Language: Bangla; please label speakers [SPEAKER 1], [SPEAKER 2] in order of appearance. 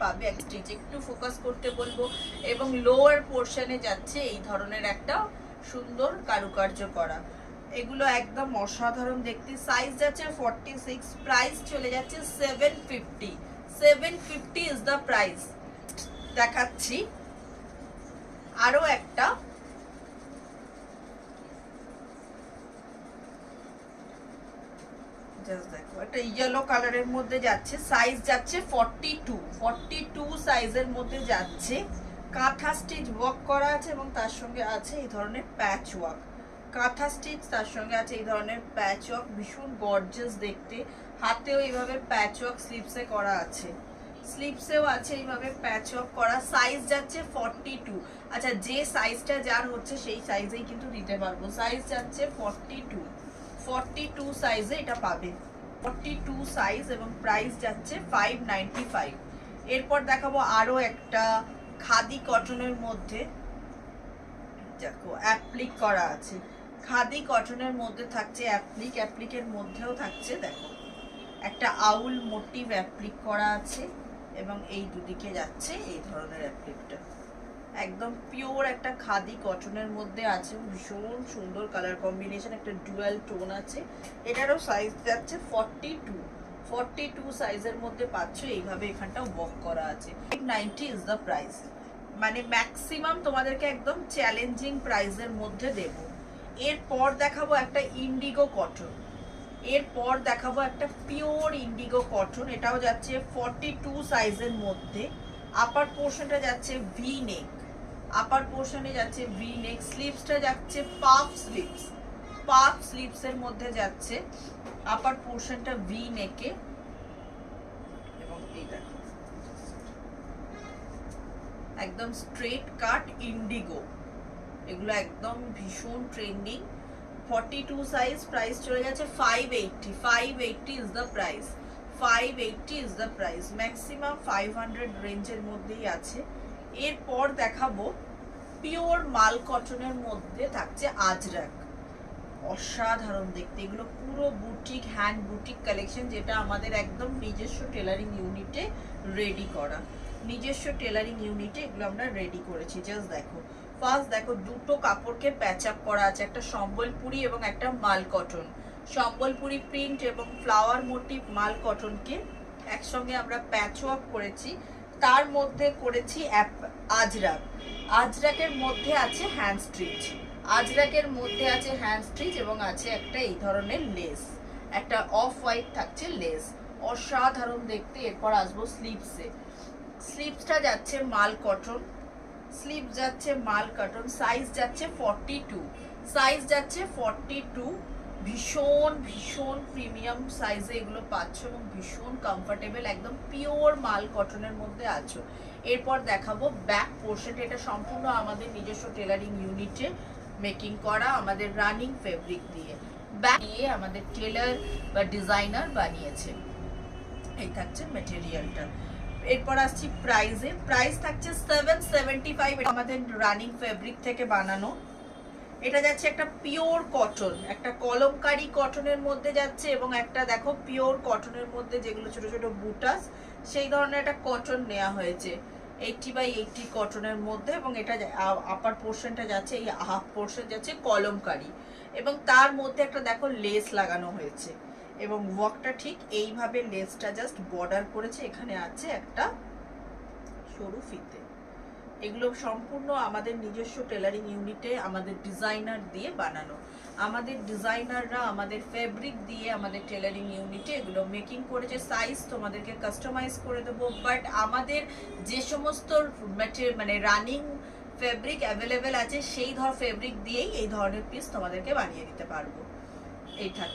[SPEAKER 1] পাবে এক স্টিচ একটু ফোকাস করতে বলব এবং লোয়ার পোর্শনে যাচ্ছে এই ধরনের একটা সুন্দর কারুকার্য করা। এগুলো একদম অসাধারণ দেখতে। সাইজ যাচ্ছে ফর্টি সিক্স প্রাইস চলে যাচ্ছে seven fifty seven fifty is the price দেখাচ্ছি। আরও একটা দেখো। একটা ইয়েলো কালারের মধ্যে যাচ্ছে সাইজ যাচ্ছে ফর্টি টু ফর্টি টু সাইজের মধ্যে যাচ্ছে। কাঁথা স্টিচ ওয়ার্ক করা আছে এবং তার সঙ্গে আছে এই ধরনের প্যাচ ওয়ার্ক কাঁথা স্টিচ তার সঙ্গে আছে এই ধরনের প্যাচ ওয়ার্ক ভীষণ গর্জাস দেখতে। হাতেও এইভাবে প্যাচ ওয়ার্ক স্লিপসে করা আছে। স্লিপসেও আছে এইভাবে প্যাচ ওয়ার্ক করা। সাইজ যাচ্ছে ফর্টি টু আচ্ছা যে সাইজটা যার হচ্ছে সেই সাইজেই কিন্তু দিতে পারব। সাইজ যাচ্ছে ফর্টি টু ফর্টি টু সাইজে এটা পাবে। ফর্টি টু সাইজ এবং প্রাইস যাচ্ছে ফাইভ নাইনটি ফাইভ এরপর দেখাবো আরও একটা খাদি কটনের মধ্যে। দেখো অ্যাপ্লিক করা আছে। খাদি কটনের মধ্যে থাকছে অ্যাপ্লিক অ্যাপ্লিকের মধ্যেও থাকছে, দেখো। একটা আউল মোটিভ অ্যাপ্লিক করা আছে এবং এই দুদিকে যাচ্ছে এই ধরনের অ্যাপ্লিকটা একদম পিওর একটা খাদি কটনের মধ্যে আছে, ভীষণ সুন্দর কালার কম্বিনেশন একটা ডুয়াল টোন আছে। এটারও সাইজ যাচ্ছে ফর্টি টু ফর্টি টু সাইজের মধ্যে পাচ্ছ, এইভাবে এখানটা ওয়ার্ক করা আছে। নাইনটি ইজ দ্য প্রাইস মানে ম্যাক্সিমাম তোমাদেরকে একদম চ্যালেঞ্জিং প্রাইসের মধ্যে দেব। এরপর দেখাবো একটা ইন্ডিগো কটন এরপর দেখাবো একটা পিওর ইন্ডিগো কটন এটাও যাচ্ছে ফর্টি টু সাইজের মধ্যে। আপার পোর্শনটা যাচ্ছে ভি নেক আপার পোর্শনে যাচ্ছে ভি নেক স্লিপসটা যাচ্ছে পাফ স্লিপস পাফ স্লিপসের মধ্যে যাচ্ছে আপার পোর্শনটা ভি নেকে একদম স্ট্রেট কাট ইন্ডিগো এগুলো একদম ভীষণ trending forty two size price চলে যাচ্ছে five eighty five eighty is the price five eighty is the price maximum five hundred রেঞ্জের মধ্যেই আছে। এরপর দেখাবো পিওর মাল কটনের মধ্যে থাকছে আজরাক। অসাধারণ দেখতে। এগুলো পুরো বুটিক হ্যান্ড বুটিক কালেকশন যেটা আমাদের একদম নিজস্ব টেলারিং ইউনিটে রেডি করা। নিজস্ব টেলারিং ইউনিটে এগুলো আমরা রেডি করেছি। জাস্ট দেখো। ফার্স্ট দেখো, দুটো কাপড়কে প্যাচ আপ করা আছে। একটা সম্বলপুরি এবং একটা মাল কটন সম্বলপুরি প্রিন্ট এবং ফ্লাওয়ার মোটিভ মাল কটনকে একসঙ্গে আমরা প্যাচ ওয়ার্ক করেছি। তার মধ্যে করেছি আজরাক আজরাকের মধ্যে আছে হ্যান্ড স্ট্রিচ আজরাকের মধ্যে আছে হ্যান্ড স্ট্রিচ এবং আছে একটা এই ধরনের লেস একটা অফ হোয়াইট থাকছে লেস অসাধারণ দেখতে। এরপর আসব স্লিপসে স্লিপসটা যাচ্ছে মাল কটন স্লিপ যাচ্ছে মাল কটন সাইজ যাচ্ছে ফর্টি সাইজ যাচ্ছে ফর্টি ভীষণ ভীষণ প্রিমিয়াম সাইজে এগুলো পাচ্ছ এবং ভীষণ কমফোর্টেবল একদম পিওর মাল কটনের মধ্যে আছো। এরপর দেখাবো ব্যাক পোর্শন এটা সম্পূর্ণ আমাদের নিজস্ব টেলারিং ইউনিটে মেকিং করা, আমাদের রানিং ফেব্রিক দিয়ে। ব্যাক দিয়ে আমাদের টেলার বা ডিজাইনার বানিয়েছে। এই থাকছে মেটেরিয়ালটা এরপর আসছি প্রাইজে প্রাইস থাকছে সেভেন সেভেন্টি ফাইভ আমাদের রানিং ফেব্রিক থেকে বানানো। এটা যাচ্ছে একটা পিওর কটন একটা কলমকারি কটনের মধ্যে যাচ্ছে এবং একটা দেখো পিওর কটনের মধ্যে যেগুলো ছোট ছোট বুটাস সেই ধরনের একটা কটন নেওয়া হয়েছে। এইটটি বাই এইটটি কটনের মধ্যে এবং এটা আপার পোর্শনটা যাচ্ছে, এই হাফ পোর্শন যাচ্ছে কলমকারি। এবং তার মধ্যে একটা দেখো লেস লাগানো হয়েছে। এবং ওয়ার্কটা ঠিক এইভাবে লেসটা জাস্ট বর্ডার করেছে। এখানে আছে একটা সরু ফিতে। এগুলো সম্পূর্ণ আমাদের নিজস্ব টেলারিং ইউনিটে আমাদের ডিজাইনার দিয়ে বানানো। আমাদের ডিজাইনাররা আমাদের ফেব্রিক দিয়ে আমাদের টেলারিং ইউনিটে এগুলো মেকিং করেছে। সাইজ তোমাদেরকে কাস্টমাইজ করে দেবো বাট আমাদের যে সমস্ত মানে রানিং ফেব্রিক অ্যাভেলেবেল আছে, সেই ধর ফেব্রিক দিয়েই এই ধরনের পিস তোমাদেরকে বানিয়ে দিতে পারব। এই থাকে।